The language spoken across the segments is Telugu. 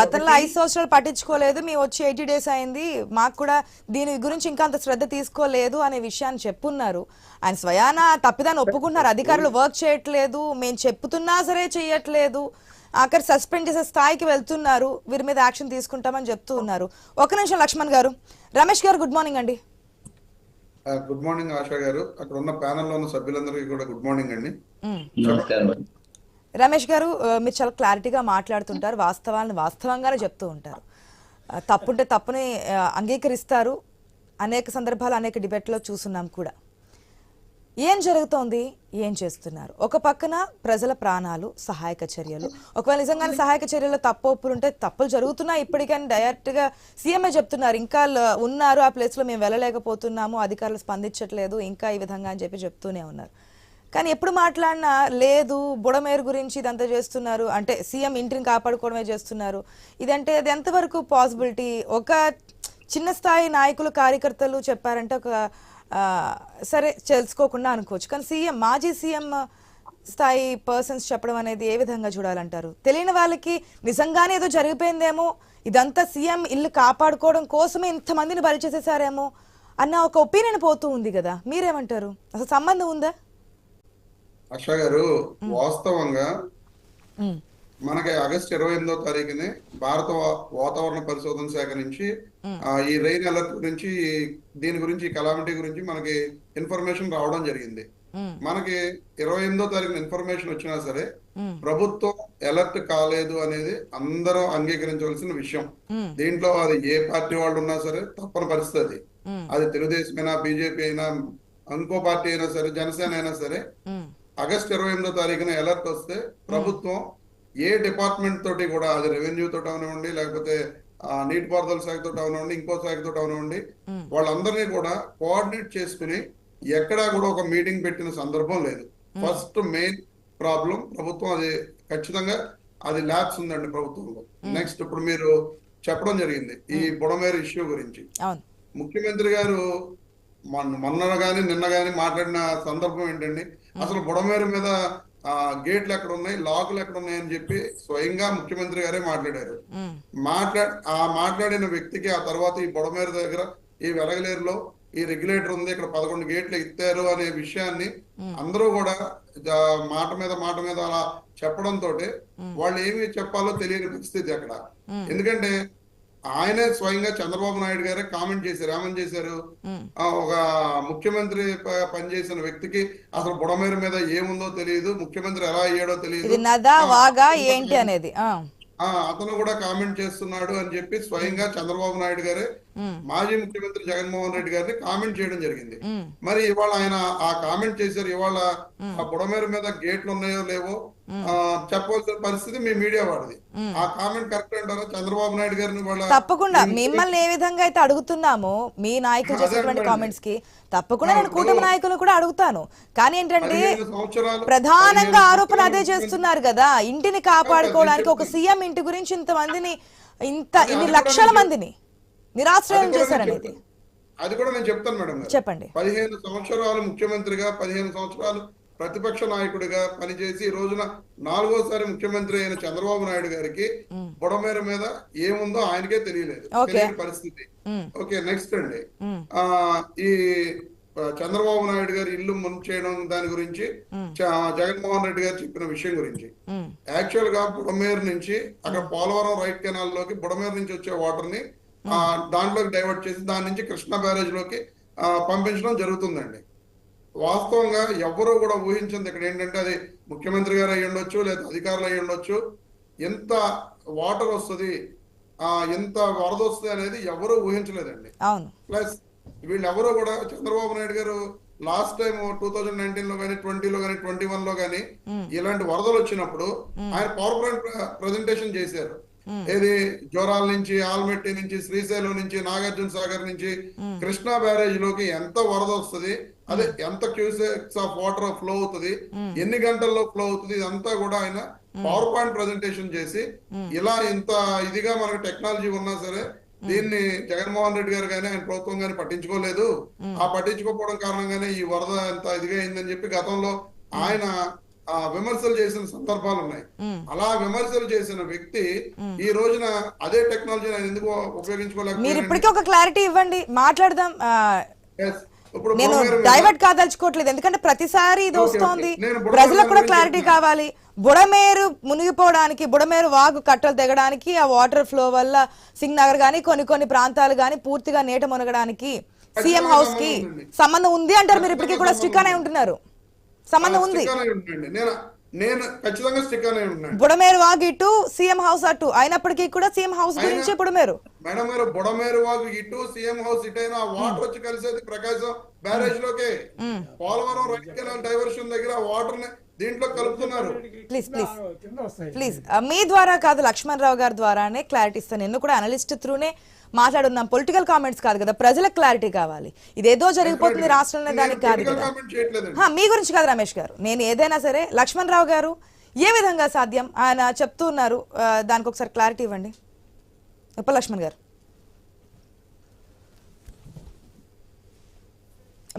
గతంలో ఐదు సంవత్సరాలు పట్టించుకోలేదు మేము వచ్చి ఎయిటీ డేస్ అయింది మాకు కూడా దీని గురించి ఇంకా అంత శ్రద్ధ తీసుకోలేదు అనే విషయాన్ని చెప్పున్నారు. ఆయన స్వయాన తప్పిదాన్ని ఒప్పుకుంటున్నారు అధికారులు వర్క్ చేయట్లేదు మేము చెప్తున్నా సరే చేయట్లేదు అక్కడ సస్పెండ్ చేసే స్థాయికి వెళ్తున్నారు వీరి మీద యాక్షన్ తీసుకుంటామని చెప్తూ ఉన్నారు. ఒక నిమిషం లక్ష్మణ్ గారు. రమేష్ గారు గుడ్ మార్నింగ్ అండి. గుడ్ మార్నింగ్ ఆశా గారు. అక్కడ ఉన్న ప్యానెల్లో ఉన్న సభ్యులందరికీ కూడా గుడ్ మార్నింగ్ అండి. మ్. నమస్కారం. అండి. రమేష్ గారు మీరు చాలా క్లారిటీగా మాట్లాడుతుంటారు వాస్తవాలను వాస్తవంగానే చెప్తూ ఉంటారు. తప్పుంటే తప్పుని అంగీకరిస్తారు. అనేక సందర్భాలు అనేక డిబేట్లో చూస్తున్నాం కూడా. ఏం జరుగుతోంది? ఏం చేస్తున్నారు? ఒక పక్కన ప్రజల ప్రాణాలు సహాయక చర్యలు. ఒకవేళ నిజంగానే సహాయక చర్యలు తప్పు ఉంటే తప్పులు జరుగుతున్నాయి. ఇప్పటికని డైరెక్ట్గా సీఎంఏ చెప్తున్నారు. ఇంకా ఉన్నారు. ఆ ప్లేస్లో మేము వెళ్ళలేకపోతున్నాము. అధికారులు స్పందించట్లేదు. ఇంకా ఈ విధంగా అని చెప్పి చెప్తూనే ఉన్నారు. కానీ ఎప్పుడు మాట్లాడినా లేదు బుడమేరు గురించి ఇదంతా చేస్తున్నారు. అంటే సీఎం ఇంటిని కాపాడుకోవడమే చేస్తున్నారు. ఇదంటే అది ఎంతవరకు పాసిబిలిటీ? ఒక చిన్న స్థాయి నాయకులు కార్యకర్తలు చెప్పారంటే ఒక సరే తెలుసుకోకుండా అనుకోవచ్చు. కానీ సీఎం మాజీ సీఎం స్థాయి పర్సన్స్ చెప్పడం అనేది ఏ విధంగా చూడాలంటారు? తెలియని వాళ్ళకి నిజంగానే ఏదో జరిగిపోయిందేమో? ఇదంతా సీఎం ఇల్లు కాపాడుకోవడం కోసమే ఇంతమందిని బలి చేసేసారేమో అన్న ఒక ఒపీనియన్ పోతూ ఉంది కదా. మీరేమంటారు? అసలు సంబంధం ఉందా? ఆశా గారు వాస్తవంగా మనకి ఆగస్టు ఇరవై ఎనిమిదో తారీఖుని భారత వాతావరణ పరిశోధన శాఖ నుంచి ఈ రెయిన్ అలర్ట్ గురించి దీని గురించి కలామిటీ గురించి మనకి ఇన్ఫర్మేషన్ రావడం జరిగింది. మనకి ఇరవై ఎనిమిదో తారీఖున ఇన్ఫర్మేషన్ వచ్చినా సరే ప్రభుత్వం అలర్ట్ కాలేదు అనేది అందరూ అంగీకరించవలసిన విషయం. దీంట్లో అది ఏ పార్టీ వాళ్ళు ఉన్నా సరే తప్పని పరిస్థితి అది. తెలుగుదేశం అయినా బీజేపీ అయినా ఇంకో పార్టీ అయినా సరే జనసేన అయినా సరే ఆగస్ట్ ఇరవై ఎనిమిదో తారీఖున అలర్ట్ వస్తే ప్రభుత్వం ఏ డిపార్ట్మెంట్ తోటి కూడా అది రెవెన్యూ తోటి అవనివ్వండి లేకపోతే నీటిపారుదల శాఖ తోటి అవనివ్వండి ఇంకో శాఖ తోటి అవనివ్వండి. వాళ్ళందరినీ కూడా కోఆర్డినేట్ చేసుకుని ఎక్కడా కూడా ఒక మీటింగ్ పెట్టిన సందర్భం లేదు. ఫస్ట్ మెయిన్ ప్రాబ్లం ప్రభుత్వం అది ఖచ్చితంగా అది ల్యాబ్స్ ఉందండి ప్రభుత్వంలో. నెక్స్ట్ ఇప్పుడు మీరు చెప్పడం జరిగింది ఈ బుడమేరు ఇష్యూ గురించి. ముఖ్యమంత్రి గారు మొన్న మొన్న గాని నిన్న గాని మాట్లాడిన సందర్భం ఏంటండి? అసలు బుడమేరు మీద ఆ గేట్లు ఎక్కడ ఉన్నాయి లాకులు ఎక్కడ ఉన్నాయి అని చెప్పి స్వయంగా ముఖ్యమంత్రి గారే మాట్లాడారు. మాట్లా ఆ మాట్లాడిన వ్యక్తికి ఆ తర్వాత ఈ బుడమేరు దగ్గర ఈ వెలగలేరులో ఈ రెగ్యులేటర్ ఉంది ఇక్కడ పదకొండు గేట్లు ఎత్తారు అనే విషయాన్ని అందరూ కూడా మాట మీద మాట మీద అలా చెప్పడం తోటి వాళ్ళు ఏమి చెప్పాలో తెలియని పరిస్థితి అక్కడ. ఎందుకంటే ఆయనే స్వయంగా చంద్రబాబు నాయుడు గారే కామెంట్ చేశారు. ఏమని చేశారు? ఒక ముఖ్యమంత్రి పనిచేసిన వ్యక్తికి అసలు బుడమేరు మీద ఏముందో తెలియదు. ముఖ్యమంత్రి ఎలా అయ్యాడో తెలియదు. ఏంటి అనేది. అతను కూడా కామెంట్ చేస్తున్నాడు అని చెప్పి స్వయంగా చంద్రబాబు నాయుడు గారే మాజీ ముఖ్యమంత్రి జగన్మోహన్ రెడ్డి గారిని కామెంట్ చేయడం జరిగింది. మరి ఇవాళ ఆయన ఆ కామెంట్ చేశారు ఇవాళ ఆ బుడమేరు మీద గేట్లు ఉన్నాయో లేవో చెప్పవలసిన పరిస్థితి మీ మీడియా వాడిది ఆ కామెంట్ కరెక్ట్ అంటారా? చంద్రబాబు నాయుడు గారిని వాళ్ళ తప్పకుండా. మిమ్మల్ని ఏ విధంగా అయితే అడుగుతున్నామో మీ నాయకులు అంటున్నాను. కామెంట్స్కి తప్పకుండా నేను కూటమి నాయకులు కూడా అడుగుతాను. కానీ ఏంటంటే ప్రధానంగా ఆరోపణ అదే చేస్తున్నారు కదా. ఇంటిని కాపాడుకోవడానికి ఒక సీఎం ఇంటి గురించి ఇంతమందిని ఇంత ఇన్ని లక్షల మందిని నిరాశ్రయం అది కూడా నేను చేశారనేది. చెప్తాను. అది కూడా నేను చెప్తాను మేడం గారు. చెప్పండి. పదిహేను సంవత్సరాలు ముఖ్యమంత్రిగా పదిహేను సంవత్సరాలు ప్రతిపక్ష నాయకుడిగా పనిచేసి ఈ రోజున నాలుగోసారి ముఖ్యమంత్రి అయిన చంద్రబాబు నాయుడు గారికి బుడమేర మీద ఏముందో ఆయనకే తెలియలేదు. ఓకే. తెలియని పరిస్థితి. ఓకే నెక్స్ట్ అండి. ఆ ఈ చంద్రబాబు నాయుడు గారి ఇల్లు ముంచేయడం దాని గురించి జగన్మోహన్ రెడ్డి గారు చెప్పిన విషయం గురించి. యాక్చువల్గా బుడమేరు నుంచి అక్కడ పోలవరం రైట్ కెనాల్లోకి బుడమేరు నుంచి వచ్చే వాటర్ని దాంట్లోకి డైవర్ట్ చేసి దాని నుంచి కృష్ణా బ్యారేజ్లోకి పంపించడం జరుగుతుందండి. వాస్తవంగా ఎవ్వరూ కూడా ఊహించింది ఇక్కడ ఏంటంటే అది ముఖ్యమంత్రి గారు అయ్యి ఉండొచ్చు లేదా అధికారులు అయ్యి ఉండొచ్చు. ఎంత వాటర్ వస్తుంది ఆ ఎంత వరద వస్తుంది అనేది ఎవరూ ఊహించలేదండి. ప్లస్ వీళ్ళెవరూ కూడా చంద్రబాబు నాయుడు గారు లాస్ట్ టైం టూ థౌజండ్ నైన్టీన్లో కానీ ట్వంటీలో కానీ ట్వంటీ వన్లో కానీ ఇలాంటి వరదలు వచ్చినప్పుడు ఆయన పవర్ పాయింట్ ప్రజెంటేషన్ చేశారు. ఏది? జోరాల నుంచి ఆల్మెట్టి నుంచి శ్రీశైలం నుంచి నాగార్జున సాగర్ నుంచి కృష్ణా బ్యారేజ్లోకి ఎంత వరద వస్తుంది? అదే ఎంత క్యూసెక్స్ ఆఫ్ వాటర్ ఫ్లో అవుతుంది? ఎన్ని గంటల్లో ఫ్లో అవుతుంది? ఇదంతా కూడా ఆయన పవర్ పాయింట్ ప్రజెంటేషన్ చేసి ఇలా ఇంత ఇదిగా మనకు టెక్నాలజీ ఉన్నా సరే దీన్ని జగన్మోహన్ రెడ్డి గారు కానీ ఆయన ప్రభుత్వం కానీ పట్టించుకోలేదు. ఆ పట్టించుకోకపోవడం కారణంగానే ఈ వరద ఎంత ఇదిగా అయిందని చెప్పి గతంలో ఆయన విమర్శలు చేసిన సందర్భాలు ఉన్నాయి. అలా విమర్శలు చేసిన వ్యక్తి ఈ రోజున అదే టెక్నాలజీ ఆయన ఎందుకు మీరు ఉపయోగించుకోలేకపోయారు ఇప్పటికీ ఒక క్లారిటీ ఇవ్వండి. మాట్లాడదాం. నేను డైవర్ట్ కాదలుచుకోవట్లేదు. ఎందుకంటే ప్రతిసారి ఇది వస్తోంది. ప్రజలకు కూడా క్లారిటీ. కావాలి. బుడమేరు మునిగిపోవడానికి బుడమేరు వాగు కట్టలు తెగడానికి ఆ వాటర్ ఫ్లో వల్ల సింగ్ నగర్ గానీ కొన్ని కొన్ని ప్రాంతాలు గానీ పూర్తిగా నీట మునగడానికి సీఎం హౌస్కి. సంబంధం ఉంది అంటారు మీరు ఇప్పటికీ కూడా. స్టిక్ అనే ఉంటున్నారు. సంబంధం ఉంది. నేను నేను ఖచ్చితంగా స్టిక్ అనే ఉన్నాను బుడమేరు వాగు ఇటు సీఎం హౌస్ అటు. అయినప్పటికీ కూడా సీఎం హౌస్ గురించే బుడమేరు. మేడం గారు బుడమేరు వాగు ఇటు సీఎం హౌస్ ఇటు అయినా వాటర్ వచ్చి కలిసేది ప్రకాశం బ్యారేజ్ లోకే పోలవరం రైట్ కెనాల్ డైవర్షన్ దగ్గర వాటర్ని దీంట్లో కలుపుతున్నారు. Please please. కింద వస్తాయి. ప్లీజ్. మీ ద్వారా కాదు లక్ష్మణ్ రావు గారి ద్వారానే క్లారిటీ ఇస్తాను. నేను కూడా అనలిస్ట్ త్రూనే మాట్లాడున్నాం. పొలిటికల్ కామెంట్స్ కాదు కదా ప్రజలకు క్లారిటీ కావాలి. ఇదేదో జరిగిపోతుంది రాష్ట్రంలో దానికి కాదు కదా. మీ గురించి కాదు రమేష్ గారు. నేను ఏదైనా సరే లక్ష్మణ్ రావు గారు ఏ విధంగా సాధ్యం? ఆయన చెప్తూ ఉన్నారు. దానికి ఒకసారి క్లారిటీ ఇవ్వండి. ఉప లక్ష్మణ్ గారు.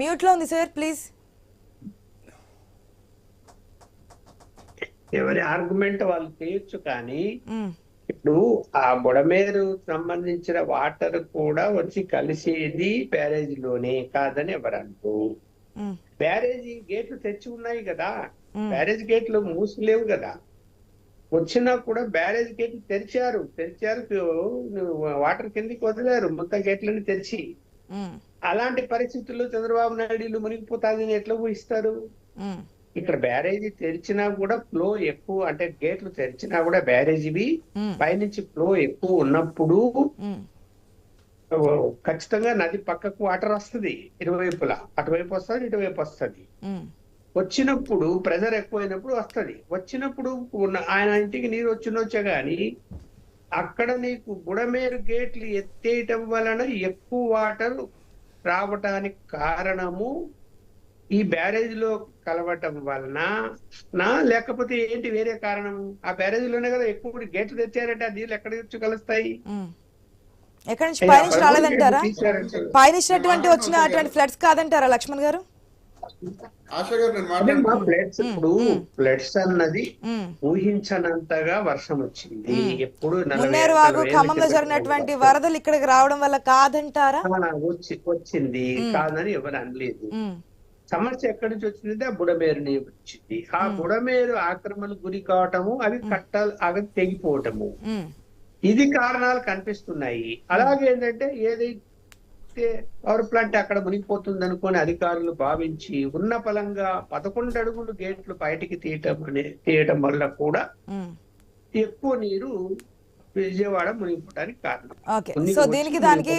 మ్యూట్లో ఉంది సార్ ప్లీజ్ ఎవరి ఆర్గ్యుమెంట్ వాళ్ళు చేయొచ్చు కానీ ఇప్పుడు ఆ బుడమేరు సంబంధించిన వాటర్ కూడా వచ్చి కలిసేది బ్యారేజ్లోనే కాదని ఎవరంటూ బ్యారేజీ గేట్లు తెచ్చి ఉన్నాయి కదా. బ్యారేజ్ గేట్లు మూసిలేవు కదా. వచ్చినా కూడా బ్యారేజ్ గేట్లు తెరిచారు. తెరిచారు వాటర్ కిందికి వదిలేరు. మొత్తం గేట్లను తెరిచి. అలాంటి పరిస్థితుల్లో చంద్రబాబు నాయుడు మునిగిపోతాదని ఎట్లా ఊహిస్తారు? ఇక్కడ బ్యారేజీ తెరిచినా కూడా ఫ్లో ఎక్కువ అంటే గేట్లు తెరిచినా కూడా బ్యారేజీవి. పైనుంచి ఫ్లో ఎక్కువ ఉన్నప్పుడు ఖచ్చితంగా నది పక్కకు వాటర్ వస్తుంది ఇరువైపులా అటువైపు వస్తుంది ఇటువైపు వస్తుంది. వచ్చినప్పుడు ప్రెజర్ ఎక్కువైనప్పుడు వస్తది. వచ్చినప్పుడు ఆయన ఇంటికి నీరు వచ్చినొచ్చే గాని అక్కడ నీకు బుడమేరు గేట్లు ఎత్తేయటం వలన ఎక్కువ వాటర్ రావటానికి కారణము ఈ బ్యారేజ్లో కలవటం వలన నా లేకపోతే ఏంటి వేరే కారణం? ఆ బ్యారేజ్లోనే కదా ఎక్కువ గేట్లు తెచ్చారంటే ఆ నీళ్ళు ఎక్కడ వచ్చి కలుస్తాయి? ఎక్కడి నుంచి పైనుంచి రాలేదంటారా? తీశారంటే పైనుంచినటువంటి వచ్చిన అటువంటి ఫ్లడ్స్ కాదంటారా లక్ష్మణ్ గారు? ఆశ గారు నేను అదే మా మాట్లాడుతున్నాను ఫ్లడ్స్ ఇప్పుడు ఫ్లడ్స్ అన్నది. ఊహించనంతగా వర్షం వచ్చింది. ఎప్పుడు వాగు ఖమ్మంలో జరిగినటువంటి వరదలు ఇక్కడికి రావడం వల్ల కాదంటారా? వచ్చింది. కాదని ఎవరు అనలేదు. సమస్య ఎక్కడి నుంచి వచ్చిందంటే ఆ బుడమేరు నీరు వచ్చింది ఆ బుడమేరు ఆక్రమణ గురి కావటము అవి కట్టలు అవి తెగిపోవటము. ఇది కారణాలు కనిపిస్తున్నాయి. అలాగే ఏంటంటే ఏదైతే పవర్ ప్లాంట్ అక్కడ మునిగిపోతుంది అనుకుని అధికారులు భావించి ఉన్న పలంగా పదకొండు అడుగులు గేట్లు బయటికి తీయటం అనే తీయటం వల్ల కూడా. ఎక్కువ నీరు విజయవాడ మునిగిపోవడానికి కారణం. సో దీనికి దానికి.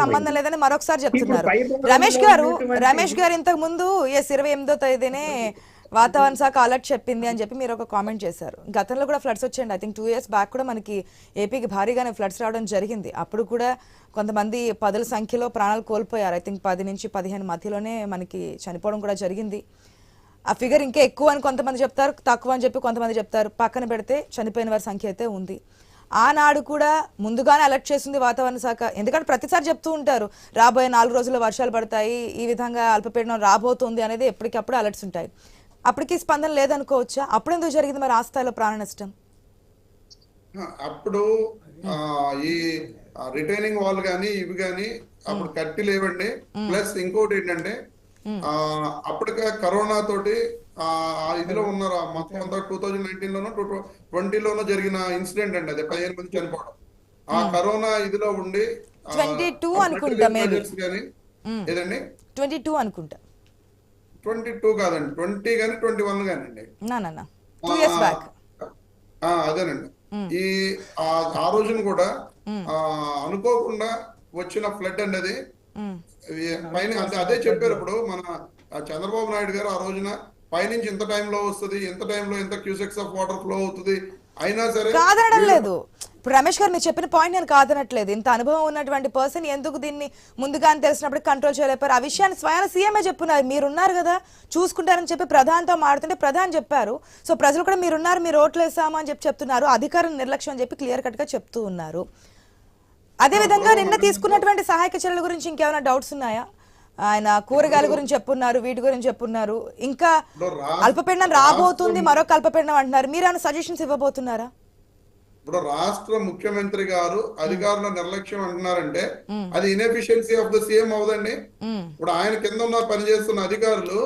సంబంధం లేదని మరొకసారి చెప్తున్నారు. రమేష్ గారు రమేష్ గారు ఇంతకు ముందు ఎస్ ఇరవై ఎనిమిదో తేదీనే వాతావరణ శాఖ అలర్ట్ చెప్పింది అని చెప్పి మీరు ఒక కామెంట్ చేశారు. గతంలో కూడా ఫ్లడ్స్ వచ్చాయండి. I think two years back కూడా మనకి ఏపీకి భారీగానే ఫ్లడ్స్ రావడం జరిగింది. అప్పుడు కూడా కొంతమంది పదుల సంఖ్యలో ప్రాణాలు కోల్పోయారు. ఐ థింక్ పది నుంచి పదిహేను మధ్యలోనే మనకి చనిపోవడం కూడా జరిగింది. ఆ ఫిగర్ ఇంకా ఎక్కువ అని కొంతమంది చెప్తారు తక్కువ అని చెప్పి కొంతమంది చెప్తారు. పక్కన పెడితే చనిపోయిన వారి సంఖ్య అయితే ఉంది. ఆనాడు కూడా ముందుగానే అలర్ట్ చేసింది వాతావరణ శాఖ. ఎందుకంటే ప్రతిసారి చెప్తూ ఉంటారు రాబోయే నాలుగు రోజుల్లో వర్షాలు పడతాయి ఈ విధంగా అల్పపీడనం రాబోతుంది అనేది ఎప్పటికప్పుడు అలర్ట్స్ ఉంటాయి. అప్పటికి స్పందన లేదనుకోవచ్చా? అప్పుడు ఎందుకు జరిగింది మరి ఆ స్థాయిలో ప్రాణ నష్టం? అప్పుడు ఈ రిటైనింగ్ వాల్ గానీ ఇవి గానీ అప్పుడు కట్టి లేవండి. ప్లస్ ఇంకోటి ఏంటంటే అప్పటికే కరోనా తోటి ఇదిలో ఉన్నారు? మొత్తం అంతా టూ థౌజండ్ నైన్టీన్ లోనో టూ ట్వంటీలోనో జరిగిన ఇన్సిడెంట్ అండి అది పదిహేను మంది చనిపోవడం. ఆ కరోనా ఇదిలో ఉండి 22 ఆ అనుకుంటా గానీ ఏదండి? ట్వంటీ టూ అనుకుంటా. ట్వంటీ టూ కాదండి ట్వంటీ గానీ ట్వంటీ వన్ టూ ఆ, అదేనండి. ఈ ఆ రోజున కూడా అనుకోకుండా వచ్చిన ఫ్లడ్ అండి అది. పైన అదే చెప్పారు ఇప్పుడు మన చంద్రబాబు నాయుడు గారు ఆ రోజున పైనుంచి ఇంత టైంలో వస్తుంది ఇంత టైంలో ఇంత క్యూసెక్స్ ఆఫ్ వాటర్ ఫ్లో అవుతుంది అయినా సరే కాదనడం లేదు ఇప్పుడు రమేష్ గారు మీరు చెప్పిన పాయింట్ నేను కాదనట్లేదు. ఇంత అనుభవం ఉన్నటువంటి పర్సన్ ఎందుకు దీన్ని ముందుగానే తెలిసినప్పుడు కంట్రోల్ చేయలేపారు ఆ విషయాన్ని స్వయాన సీఎంఏ చెప్పున్నారు. మీరున్నారు కదా. చూసుకుంటారని చెప్పి ప్రధానితో మాడుతుంటే ప్రధాని చెప్పారు. సో ప్రజలు కూడా మీరున్నారు మీరు ఓట్లు వేసాము అని చెప్పి చెప్తున్నారు. అధికారుల నిర్లక్ష్యం అని చెప్పి క్లియర్ కట్గా చెప్తూ ఉన్నారు. అదే విధంగా నిన్న తీసుకున్నటువంటి సహాయక చర్యల గురించి ఇంకేమైనా డౌట్స్ ఉన్నాయా? ఆయన కూరగాయల గురించి చెప్పున్నారు వీటి గురించి చెప్పున్నారు. ఇంకా అల్పపీడనం రాబోతుంది మరొక అల్పపీడనం అంటున్నారు. మీరు ఏమైనా సజెషన్స్ ఇవ్వబోతున్నారా? ఇప్పుడు రాష్ట్ర ముఖ్యమంత్రి గారు అధికారుల నిర్లక్ష్యం అంటున్నారంటే అది ఇన్ఎఫిషియన్సీ ఆఫ్ ద సీఎం అవదండి. ఇప్పుడు ఆయన కింద ఉన్న పనిచేస్తున్న అధికారులు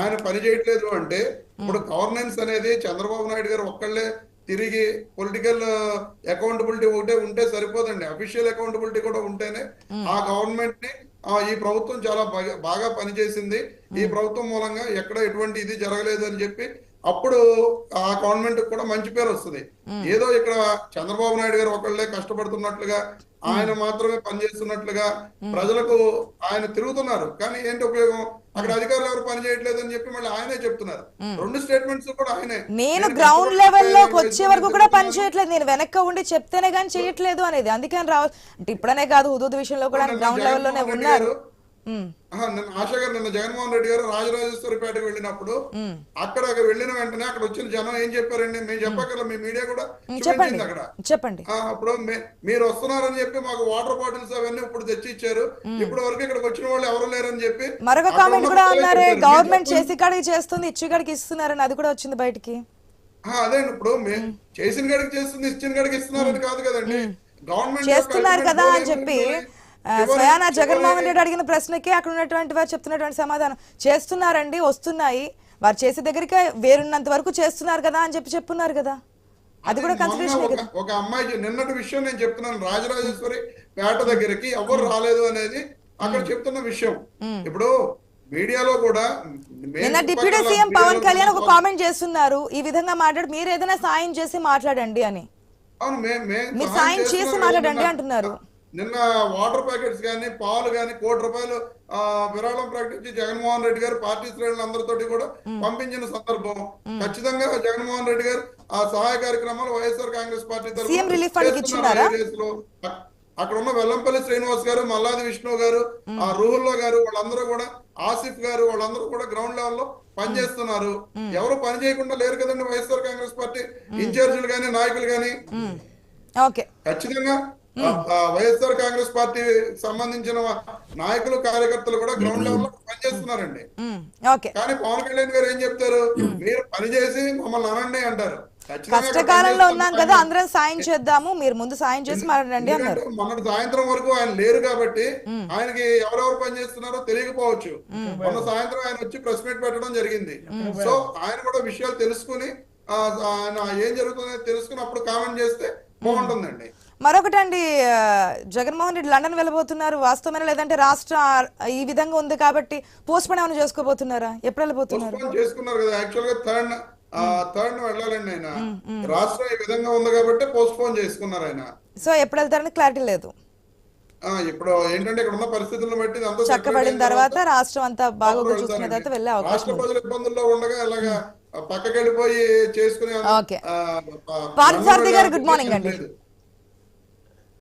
ఆయన పని చేయట్లేదు అంటే ఇప్పుడు గవర్నెన్స్ అనేది చంద్రబాబు నాయుడు గారు ఒక్కళ్ళే తిరిగి పొలిటికల్ అకౌంటబిలిటీ ఒకటే ఉంటే సరిపోదండి. అఫీషియల్ అకౌంటబిలిటీ కూడా ఉంటేనే ఆ గవర్నమెంట్ని ఈ ప్రభుత్వం చాలా బాగా బాగా పనిచేసింది. ఈ ప్రభుత్వం మూలంగా ఎక్కడ ఎటువంటి ఇది జరగలేదు అని చెప్పి అప్పుడు ఆ గవర్నమెంట్ కూడా మంచి పేరు వస్తుంది. ఏదో ఇక్కడ చంద్రబాబు నాయుడు గారు ఒకళ్ళే కష్టపడుతున్నట్లుగా ఆయన మాత్రమే పనిచేస్తున్నట్లుగా ప్రజలకు ఆయన తిరుగుతున్నారు. కానీ ఏంటి ఉపయోగం? అక్కడ అధికారులు ఎవరు పని చేయట్లేదు అని చెప్పి మళ్ళీ ఆయనే చెప్తున్నారు. రెండు స్టేట్మెంట్స్ కూడా ఆయనే. నేను గ్రౌండ్ లెవెల్లోకి పని వచ్చే వరకు కూడా పని చేస్తున్నాను. చేయట్లేదు. నేను వెనక్క ఉండి చెప్తేనే కానీ చేయట్లేదు అనేది. అందుకని రావాలి అంటే ఇప్పుడనే కాదు హుదూద్ విషయంలో కూడా గ్రౌండ్ లెవెల్లోనే జగన్మోహన్ రెడ్డి ఉన్నారు. ఆశా గారు నిన్న జగన్మోహన్ రెడ్డి గారు రాజరాజేశ్వరిపేటకు వెళ్ళినప్పుడు అక్కడ వెళ్ళిన వెంటనే అక్కడ వచ్చిన జనం ఏం చెప్పారండి? మేము చెప్పగల మీ మీడియా కూడా చెప్పండి చూపించింది అక్కడ. చెప్పండి. అప్పుడు మీరు వస్తున్నారని చెప్పి మాకు వాటర్ బాటిల్స్ అవన్నీ ఇప్పుడు తెచ్చి ఇచ్చారు ఇప్పుడు వరకు ఇక్కడికి వచ్చిన వాళ్ళు ఎవరు లేరని చెప్పి మరొక కామెంట్ కూడా అన్నారే. గవర్నమెంట్ చేసి కాడికి చేస్తుంది ఇచ్చి కాడికి ఇస్తున్నారని అది కూడా వచ్చింది బయటికి. అదే అండి, ఇప్పుడు చేసిన గడికి చేస్తుంది ఇచ్చిన గడికి ఇస్తున్నారని కాదు కదండి. గవర్నమెంట్ చేస్తున్నారు కదా అని చెప్పి స్వయానా జగన్మోహన్ రెడ్డి అడిగిన ప్రశ్నకి అక్కడ ఉన్నటువంటి వారు చెప్తున్నటువంటి సమాధానం. చేస్తున్నారండి వస్తున్నాయి. వారు చేసే దగ్గరికి వేరున్నంత వరకు చేస్తున్నారు కదా అని చెప్పి చెప్పున్నారు కదా. అది కూడా కన్సిడరేషన్ ఒక- అమ్మాయి నిన్నటి విషయం నేను చెప్తున్నాను రాజరాజేశ్వరి పేట దగ్గరికి ఎవరు రాలేదు అనేది అక్కడ చెప్తున్న విషయం. ఇప్పుడు మీడియాలో కూడా నిన్న డిప్యూటీ సీఎం పవన్ కళ్యాణ్ ఒక కామెంట్ చేస్తున్నారు ఈ విధంగా మాట్లాడి మీరు ఏదైనా సాయం చేసి మాట్లాడండి అని. అవును మీరు సాయం చేసి మాట్లాడండి అంటున్నారు. నిన్న వాటర్ ప్యాకెట్స్ కానీ పాలు కానీ కోటి రూపాయలు విరాళం ప్రకటించి జగన్మోహన్ రెడ్డి గారు పార్టీ శ్రేణులందరితోటి కూడా పంపించిన సందర్భం. ఖచ్చితంగా జగన్మోహన్ రెడ్డి గారు ఆ సహాయ కార్యక్రమాలు వైఎస్ఆర్ కాంగ్రెస్ పార్టీ తరఫున అక్కడ ఉన్న వెల్లంపల్లి శ్రీనివాస్ గారు మల్లాది విష్ణు గారు ఆ రూహుల్లో గారు వాళ్ళందరూ కూడా ఆసిఫ్ గారు వాళ్ళందరూ కూడా గ్రౌండ్ లెవెల్లో పనిచేస్తున్నారు ఎవరు పని చేయకుండా లేరు కదండి వైఎస్ఆర్ కాంగ్రెస్ పార్టీ? ఇన్ఛార్జీలు గాని నాయకులు గాని. ఓకే. ఖచ్చితంగా వైఎస్ఆర్ కాంగ్రెస్ పార్టీ సంబంధించిన నాయకులు కార్యకర్తలు కూడా గ్రౌండ్ లెవెల్లో పనిచేస్తున్నారండి కానీ పవన్ కళ్యాణ్ గారు ఏం చెప్తారు? మీరు పని చేసి మమ్మల్ని అనండి అంటారు. కష్టకాలంలో ఉన్నాం కదా అందరం సాయం చేద్దాము మీరు ముందు సాయం చేసి మాట్లాడండి అన్నారు. మొన్నటి సాయంత్రం వరకు ఆయన లేరు కాబట్టి ఆయనకి ఎవరెవరు పని చేస్తున్నారో తెలియకపోవచ్చు. మొన్న సాయంత్రం ఆయన వచ్చి ప్రెస్ మీట్ పెట్టడం జరిగింది. సో ఆయన కూడా విషయాలు తెలుసుకుని ఆయన ఏం జరుగుతుందో తెలుసుకుని అప్పుడు కామెంట్ చేస్తే బాగుంటుందండి. మరొకటండి జగన్మోహన్ రెడ్డి లండన్ వెళ్ళబోతున్నారు. వాస్తవమైన లేదంటే రాష్ట్ర ఈ విధంగా ఉంది కాబట్టి పోస్ట్ పోన్ ఏమైనా చేసుకోబోతున్నారా? ఎప్పుడు వెళ్ళబోతున్నారు? చేసుకున్నారు కదా. యాక్చువల్గా థర్డ్ థర్డ్ వెళ్ళాలండి ఆయన. రాష్ట్రం ఈ విధంగా ఉంది కాబట్టి పోస్ట్ పోన్ చేసుకున్నారు ఆయన. సో ఎప్పుడు వెళ్తారని క్లారిటీ లేదు. ఇప్పుడు ఏంటంటే ఇక్కడ ఉన్న పరిస్థితులను బట్టి చక్కబడిన తర్వాత రాష్ట్రం అంతా బాగా చూసుకున్న తర్వాత. వెళ్ళే అవకాశం రాష్ట్ర ప్రజలు ఇబ్బందుల్లో ఉండగా అలాగా పక్కకి వెళ్ళిపోయి చేసుకునే పార్థసారథి గారు గుడ్ మార్నింగ్ అండి.